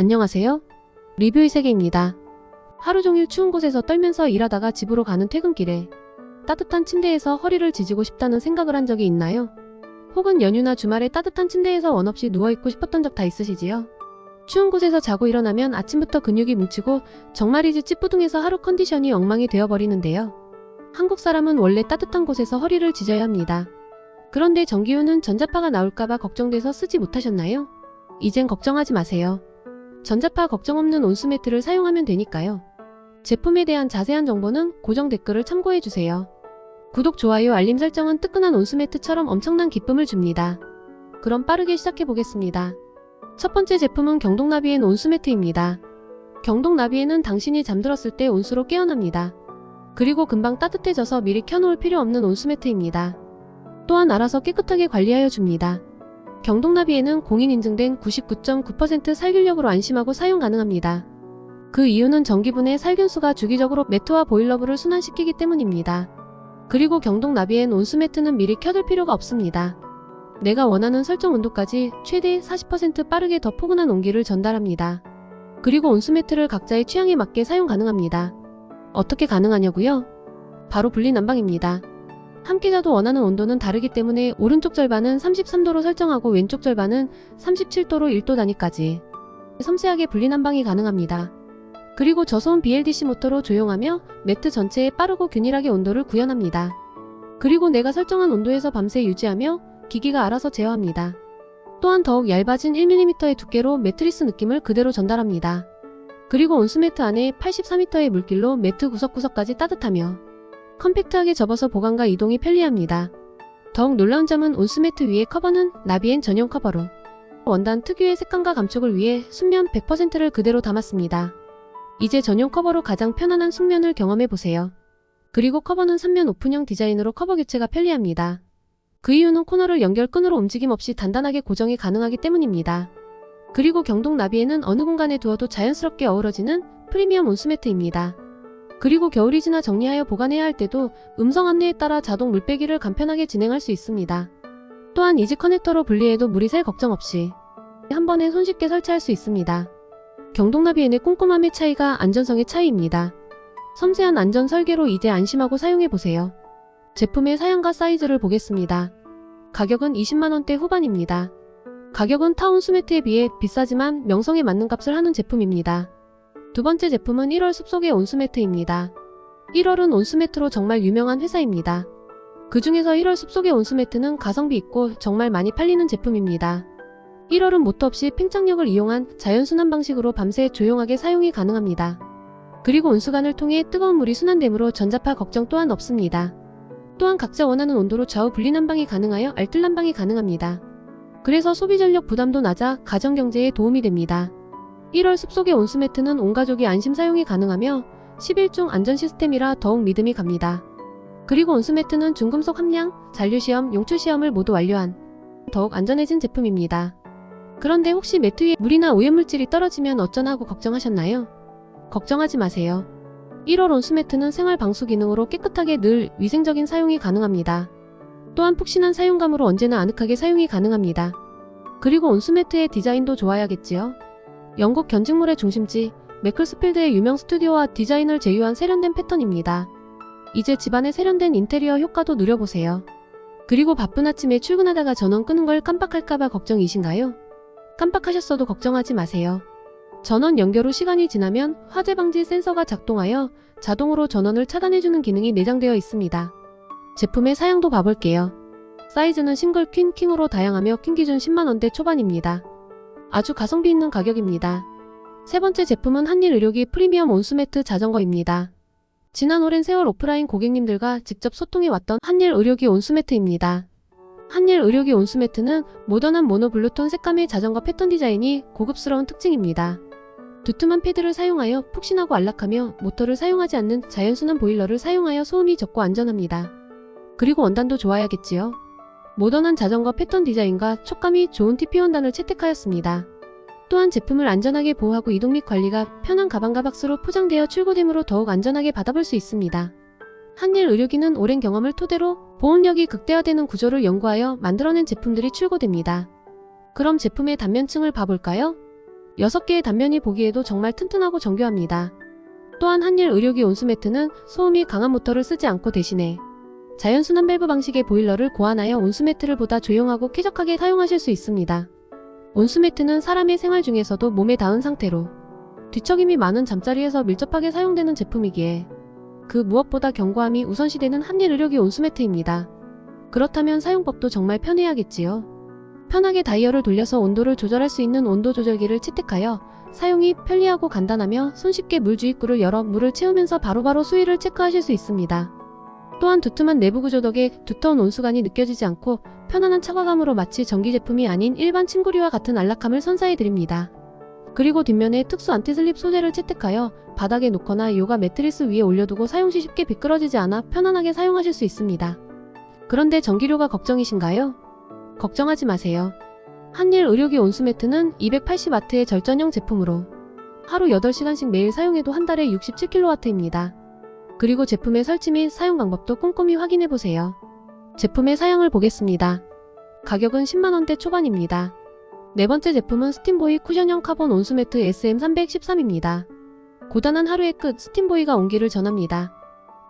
안녕하세요. 리뷰의 세계입니다. 하루 종일 추운 곳에서 떨면서 일하다가 집으로 가는 퇴근길에 따뜻한 침대에서 허리를 지지고 싶다는 생각을 한 적이 있나요? 혹은 연휴나 주말에 따뜻한 침대에서 원 없이 누워있고 싶었던 적 다 있으시지요? 추운 곳에서 자고 일어나면 아침부터 근육이 뭉치고 정말이지 찌뿌둥해서 하루 컨디션이 엉망이 되어버리는데요. 한국 사람은 원래 따뜻한 곳에서 허리를 지져야 합니다. 그런데 전기후는 전자파가 나올까봐 걱정돼서 쓰지 못하셨나요? 이젠 걱정하지 마세요. 전자파 걱정 없는 온수매트를 사용하면 되니까요. 제품에 대한 자세한 정보는 고정 댓글을 참고해주세요. 구독, 좋아요, 알림 설정은 뜨끈한 온수매트처럼 엄청난 기쁨을 줍니다. 그럼 빠르게 시작해보겠습니다. 첫 번째 제품은 경동나비엔 온수매트입니다. 경동나비에는 당신이 잠들었을 때 온수로 깨어납니다. 그리고 금방 따뜻해져서 미리 켜놓을 필요 없는 온수매트입니다. 또한 알아서 깨끗하게 관리하여 줍니다. 경동나비에는 공인 인증된 99.9% 살균력으로 안심하고 사용 가능합니다. 그 이유는 전기분해 살균수가 주기적으로 매트와 보일러부를 순환시키기 때문입니다. 그리고 경동나비엔 온수매트는 미리 켜둘 필요가 없습니다. 내가 원하는 설정 온도까지 최대 40% 빠르게 더 포근한 온기를 전달합니다. 그리고 온수매트를 각자의 취향에 맞게 사용 가능합니다. 어떻게 가능하냐고요? 바로 분리난방입니다. 함께 자도 원하는 온도는 다르기 때문에 오른쪽 절반은 33도로 설정하고 왼쪽 절반은 37도로 1도 단위까지 섬세하게 분리난방이 가능합니다. 그리고 저소음 BLDC 모터로 조용하며 매트 전체에 빠르고 균일하게 온도를 구현합니다. 그리고 내가 설정한 온도에서 밤새 유지하며 기기가 알아서 제어합니다. 또한 더욱 얇아진 1mm의 두께로 매트리스 느낌을 그대로 전달합니다. 그리고 온수매트 안에 84m의 물길로 매트 구석구석까지 따뜻하며 컴팩트하게 접어서 보관과 이동이 편리합니다. 더욱 놀라운 점은 온수매트 위에 커버는 나비엔 전용 커버로 원단 특유의 색감과 감촉을 위해 순면 100%를 그대로 담았습니다. 이제 전용 커버로 가장 편안한 숙면을 경험해보세요. 그리고 커버는 3면 오픈형 디자인으로 커버 교체가 편리합니다. 그 이유는 코너를 연결 끈으로 움직임 없이 단단하게 고정이 가능하기 때문입니다. 그리고 경동 나비에는 어느 공간에 두어도 자연스럽게 어우러지는 프리미엄 온수매트입니다. 그리고 겨울이 지나 정리하여 보관해야 할 때도 음성 안내에 따라 자동 물빼기를 간편하게 진행할 수 있습니다. 또한 이지 커넥터로 분리해도 물이 셀 걱정 없이 한 번에 손쉽게 설치할 수 있습니다. 경동나비엔의 꼼꼼함의 차이가 안전성의 차이입니다. 섬세한 안전 설계로 이제 안심하고 사용해보세요. 제품의 사양과 사이즈를 보겠습니다. 가격은 20만원대 후반입니다. 가격은 타운 수매트에 비해 비싸지만 명성에 맞는 값을 하는 제품입니다. 두 번째 제품은 1월 숲속의 온수매트입니다. 1월은 온수매트로 정말 유명한 회사입니다. 그 중에서 1월 숲속의 온수매트는 가성비 있고 정말 많이 팔리는 제품입니다. 1월은 모터 없이 팽창력을 이용한 자연순환 방식으로 밤새 조용하게 사용이 가능합니다. 그리고 온수관을 통해 뜨거운 물이 순환되므로 전자파 걱정 또한 없습니다. 또한 각자 원하는 온도로 좌우 분리난방이 가능하여 알뜰난방이 가능합니다. 그래서 소비 전력 부담도 낮아 가정 경제에 도움이 됩니다. 1월 숲속의 온수매트는 온 가족이 안심 사용이 가능하며 11중 안전 시스템이라 더욱 믿음이 갑니다. 그리고 온수매트는 중금속 함량, 잔류시험, 용출시험을 모두 완료한 더욱 안전해진 제품입니다. 그런데 혹시 매트 위에 물이나 오염물질이 떨어지면 어쩌나 하고 걱정하셨나요? 걱정하지 마세요. 1월 온수매트는 생활 방수 기능으로 깨끗하게 늘 위생적인 사용이 가능합니다. 또한 푹신한 사용감으로 언제나 아늑하게 사용이 가능합니다. 그리고 온수매트의 디자인도 좋아야겠지요. 영국 견직물의 중심지 매클스필드의 유명 스튜디오와 디자인을 제휴한 세련된 패턴입니다. 이제 집안의 세련된 인테리어 효과도 누려보세요. 그리고 바쁜 아침에 출근하다가 전원 끄는 걸 깜빡할까봐 걱정이신가요? 깜빡하셨어도 걱정하지 마세요. 전원 연결 후 시간이 지나면 화재 방지 센서가 작동하여 자동으로 전원을 차단해주는 기능이 내장되어 있습니다. 제품의 사양도 봐볼게요. 사이즈는 싱글 퀸 킹으로 다양하며 킹 기준 10만원대 초반입니다. 아주 가성비 있는 가격입니다. 세 번째 제품은 한일 의료기 프리미엄 온수매트 자전거입니다. 지난 오랜 세월 오프라인 고객님들과 직접 소통해 왔던 한일 의료기 온수매트입니다. 한일 의료기 온수매트는 모던한 모노 블루톤 색감의 자전거 패턴 디자인이 고급스러운 특징입니다. 두툼한 패드를 사용하여 푹신하고 안락하며 모터를 사용하지 않는 자연순환 보일러를 사용하여 소음이 적고 안전합니다. 그리고 원단도 좋아야겠지요. 모던한 자전거 패턴 디자인과 촉감이 좋은 TP 원단을 채택하였습니다. 또한 제품을 안전하게 보호하고 이동 및 관리가 편한 가방과 박스로 포장되어 출고됨으로 더욱 안전하게 받아볼 수 있습니다. 한일 의료기는 오랜 경험을 토대로 보온력이 극대화되는 구조를 연구하여 만들어낸 제품들이 출고됩니다. 그럼 제품의 단면층을 봐볼까요? 6개의 단면이 보기에도 정말 튼튼하고 정교합니다. 또한 한일 의료기 온수매트는 소음이 강한 모터를 쓰지 않고 대신에 자연순환 밸브 방식의 보일러를 고안하여 온수매트를 보다 조용하고 쾌적하게 사용하실 수 있습니다. 온수매트는 사람의 생활 중에서도 몸에 닿은 상태로 뒤척임이 많은 잠자리에서 밀접하게 사용되는 제품이기에 그 무엇보다 견고함이 우선시되는 한일 의료기 온수매트입니다. 그렇다면 사용법도 정말 편해야겠지요. 편하게 다이얼을 돌려서 온도를 조절할 수 있는 온도 조절기를 채택하여 사용이 편리하고 간단하며 손쉽게 물 주입구를 열어 물을 채우면서 바로바로 수위를 체크하실 수 있습니다. 또한 두툼한 내부 구조 덕에 두터운 온수관이 느껴지지 않고 편안한 차과감으로 마치 전기 제품이 아닌 일반 침구리와 같은 안락함을 선사해 드립니다. 그리고 뒷면에 특수 안티슬립 소재를 채택하여 바닥에 놓거나 요가 매트리스 위에 올려두고 사용 시 쉽게 미끄러지지 않아 편안하게 사용하실 수 있습니다. 그런데 전기료가 걱정이신가요? 걱정하지 마세요. 한일 의료기 온수 매트는 280W의 절전형 제품으로 하루 8시간씩 매일 사용해도 한 달에 67kW입니다. 그리고 제품의 설치 및 사용 방법도 꼼꼼히 확인해 보세요. 제품의 사양을 보겠습니다. 가격은 10만원대 초반입니다. 네 번째 제품은 스팀보이 쿠션형 카본 온수매트 SM313입니다. 고단한 하루의 끝 스팀보이가 온기를 전합니다.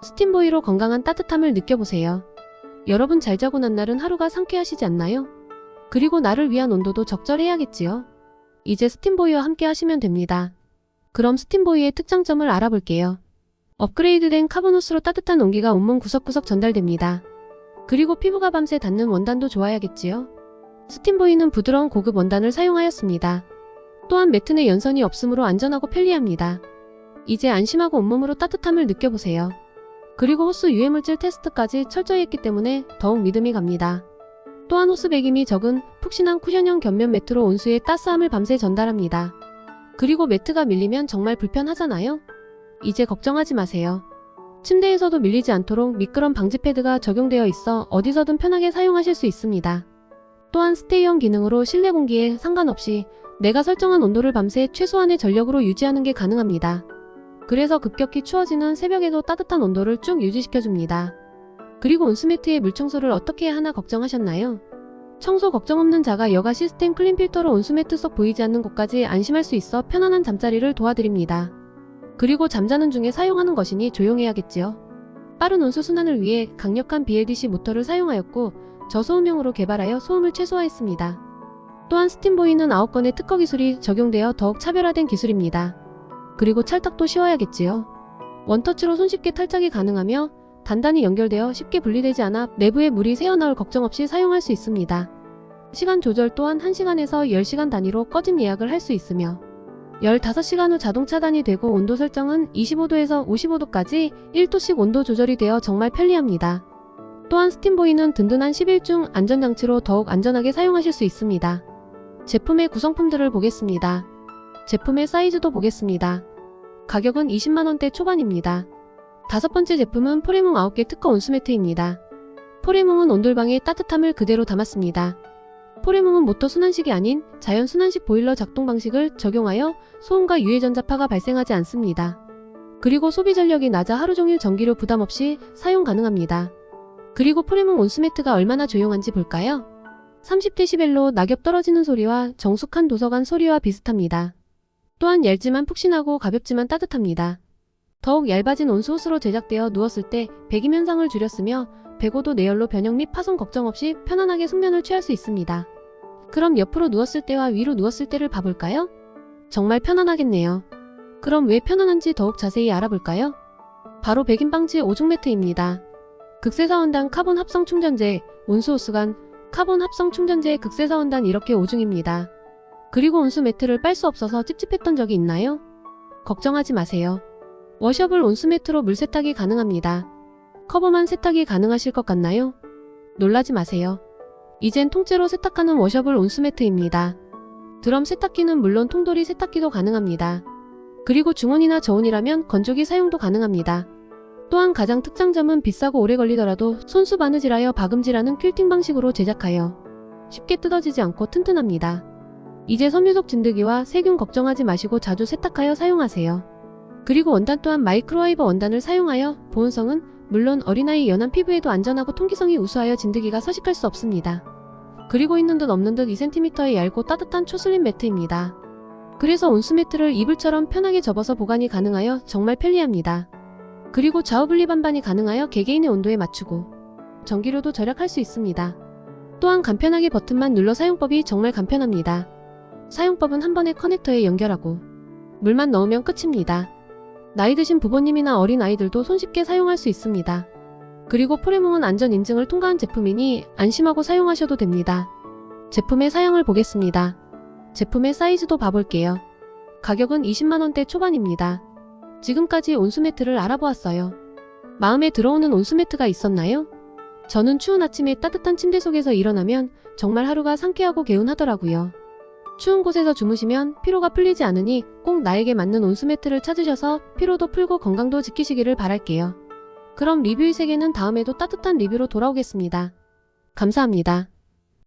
스팀보이로 건강한 따뜻함을 느껴보세요. 여러분 잘 자고 난 날은 하루가 상쾌하시지 않나요? 그리고 나를 위한 온도도 적절해야겠지요. 이제 스팀보이와 함께 하시면 됩니다. 그럼 스팀보이의 특장점을 알아볼게요. 업그레이드된 카본호스로 따뜻한 온기가 온몸 구석구석 전달됩니다. 그리고 피부가 밤새 닿는 원단도 좋아야겠지요. 스팀보이는 부드러운 고급 원단을 사용하였습니다. 또한 매트 내 연선이 없으므로 안전하고 편리합니다. 이제 안심하고 온몸으로 따뜻함을 느껴보세요. 그리고 호스 유해물질 테스트까지 철저히 했기 때문에 더욱 믿음이 갑니다. 또한 호스 배김이 적은 푹신한 쿠션형 겹면 매트로 온수의 따스함을 밤새 전달합니다. 그리고 매트가 밀리면 정말 불편하잖아요? 이제 걱정하지 마세요. 침대에서도 밀리지 않도록 미끄럼 방지 패드가 적용되어 있어 어디서든 편하게 사용하실 수 있습니다. 또한 스테이형 기능으로 실내 공기에 상관없이 내가 설정한 온도를 밤새 최소한의 전력으로 유지하는 게 가능합니다. 그래서 급격히 추워지는 새벽에도 따뜻한 온도를 쭉 유지시켜줍니다. 그리고 온수매트의 물청소를 어떻게 해야 하나 걱정하셨나요? 청소 걱정 없는 자가 여가 시스템 클린 필터로 온수매트 속 보이지 않는 곳까지 안심할 수 있어 편안한 잠자리를 도와드립니다. 그리고 잠자는 중에 사용하는 것이니 조용해야겠지요. 빠른 온수 순환을 위해 강력한 BLDC 모터를 사용하였고 저소음형으로 개발하여 소음을 최소화했습니다. 또한 스팀보이는 9건의 특허 기술이 적용되어 더욱 차별화된 기술입니다. 그리고 찰떡도 쉬워야겠지요. 원터치로 손쉽게 탈착이 가능하며 단단히 연결되어 쉽게 분리되지 않아 내부에 물이 새어나올 걱정 없이 사용할 수 있습니다. 시간 조절 또한 1시간에서 10시간 단위로 꺼짐 예약을 할 수 있으며 15시간 후 자동 차단이 되고 온도 설정은 25도에서 55도까지 1도씩 온도 조절이 되어 정말 편리합니다. 또한 스팀보이는 든든한 11중 안전장치로 더욱 안전하게 사용하실 수 있습니다. 제품의 구성품들을 보겠습니다. 제품의 사이즈도 보겠습니다. 가격은 20만원대 초반입니다. 다섯 번째 제품은 포레몽 9개 특허 온수매트입니다. 포레몽은 온돌방의 따뜻함을 그대로 담았습니다. 포레몽은 모터 순환식이 아닌 자연 순환식 보일러 작동 방식을 적용하여 소음과 유해 전자파가 발생하지 않습니다. 그리고 소비 전력이 낮아 하루 종일 전기료 부담 없이 사용 가능합니다. 그리고 포레몽 온수매트가 얼마나 조용한지 볼까요? 30데시벨로 낙엽 떨어지는 소리와 정숙한 도서관 소리와 비슷합니다. 또한 얇지만 푹신하고 가볍지만 따뜻합니다. 더욱 얇아진 온수호스로 제작되어 누웠을 때 배김 현상을 줄였으며 105도 내열로 변형 및 파손 걱정 없이 편안하게 숙면을 취할 수 있습니다. 그럼 옆으로 누웠을 때와 위로 누웠을 때를 봐볼까요? 정말 편안하겠네요. 그럼 왜 편안한지 더욱 자세히 알아볼까요? 바로 백인 방지 오중 매트입니다. 극세사원단 카본 합성 충전재, 온수호스관, 카본 합성 충전재 극세사원단 이렇게 5중입니다. 그리고 온수 매트를 빨 수 없어서 찝찝했던 적이 있나요? 걱정하지 마세요. 워셔블 온수 매트로 물 세탁이 가능합니다. 커버만 세탁이 가능하실 것 같나요? 놀라지 마세요. 이젠 통째로 세탁하는 워셔블 온수 매트입니다. 드럼 세탁기는 물론 통돌이 세탁기도 가능합니다. 그리고 중온이나 저온이라면 건조기 사용도 가능합니다. 또한 가장 특장점은 비싸고 오래 걸리더라도 손수 바느질하여 박음질하는 퀼팅 방식으로 제작하여 쉽게 뜯어지지 않고 튼튼합니다. 이제 섬유속 진드기와 세균 걱정하지 마시고 자주 세탁하여 사용하세요. 그리고 원단 또한 마이크로와이버 원단을 사용하여 보온성은 물론 어린아이 연한 피부에도 안전하고 통기성이 우수하여 진드기가 서식할 수 없습니다. 그리고 있는 듯 없는 듯 2cm의 얇고 따뜻한 초슬림 매트입니다. 그래서 온수 매트를 이불처럼 편하게 접어서 보관이 가능하여 정말 편리합니다. 그리고 좌우 분리 반반이 가능하여 개개인의 온도에 맞추고 전기료도 절약할 수 있습니다. 또한 간편하게 버튼만 눌러 사용법이 정말 간편합니다. 사용법은 한 번에 커넥터에 연결하고 물만 넣으면 끝입니다. 나이 드신 부모님이나 어린 아이들도 손쉽게 사용할 수 있습니다. 그리고 포레몽은 안전 인증을 통과한 제품이니 안심하고 사용하셔도 됩니다. 제품의 사양을 보겠습니다. 제품의 사이즈도 봐볼게요. 가격은 20만원대 초반입니다. 지금까지 온수매트를 알아보았어요. 마음에 들어오는 온수매트가 있었나요? 저는 추운 아침에 따뜻한 침대 속에서 일어나면 정말 하루가 상쾌하고 개운하더라고요. 추운 곳에서 주무시면 피로가 풀리지 않으니 꼭 나에게 맞는 온수매트를 찾으셔서 피로도 풀고 건강도 지키시기를 바랄게요. 그럼 리뷰의 세계는 다음에도 따뜻한 리뷰로 돌아오겠습니다. 감사합니다.